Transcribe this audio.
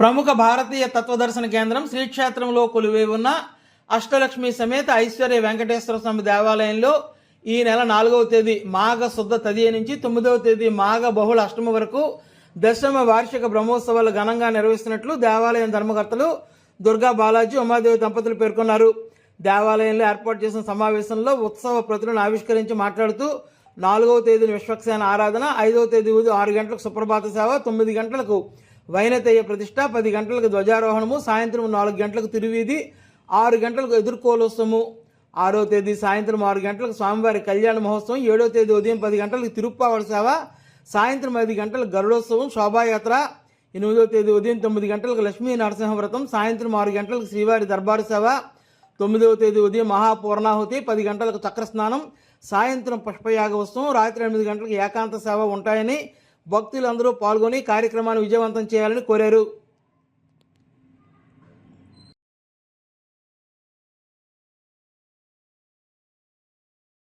ప్రముఖ భారతీయ తత్వదర్శన కేంద్రం శ్రీక్షేత్రంలో కొలువై ఉన్న అష్టలక్ష్మి సమేత ఐశ్వర్య వెంకటేశ్వర స్వామి దేవాలయంలో ఈ నెల నాలుగవ తేదీ మాఘ శుద్ధ తదియ నుంచి తొమ్మిదవ తేదీ మాఘ బహుళ అష్టమి వరకు దశమ వార్షిక బ్రహ్మోత్సవాలు ఘనంగా నిర్వహిస్తున్నట్లు దేవాలయం ధర్మకర్తలు దుర్గా బాలాజీ ఉమాదేవి దంపతులు పేర్కొన్నారు. దేవాలయంలో ఏర్పాటు చేసిన సమావేశంలో ఉత్సవ ప్రతులను ఆవిష్కరించి మాట్లాడుతూ నాలుగవ తేదీన విశ్వక్సేన ఆరాధన ఐదవ తేదీ ఉదయం ఆరు గంటలకు సుప్రభాత సేవ తొమ్మిది గంటలకు వైనతయ్య ప్రతిష్ట పది గంటలకు ధ్వజారోహణము సాయంత్రం నాలుగు గంటలకు తిరువీధి ఆరు గంటలకు ఎదుర్కోలోత్సవము ఆరో తేదీ సాయంత్రం ఆరు గంటలకు స్వామివారి కళ్యాణ మహోత్సవం ఏడో తేదీ ఉదయం పది గంటలకు తిరుప్పావళి సేవ సాయంత్రం ఐదు గంటలకు గరుడోత్సవం శోభాయాత్ర ఎనిమిదో తేదీ ఉదయం తొమ్మిది గంటలకు లక్ష్మీ నరసింహ వ్రతం సాయంత్రం ఆరు గంటలకు శ్రీవారి దర్బారు సేవ తొమ్మిదవ తేదీ ఉదయం మహాపూర్ణాహుతి పది గంటలకు చక్రస్నానం సాయంత్రం పుష్పయాగ ఉత్సవం రాత్రి ఎనిమిది గంటలకు ఏకాంత సేవ ఉంటాయని భక్తులందరూ పాల్గొని కార్యక్రమాన్ని విజయవంతం చేయాలని కోరారు.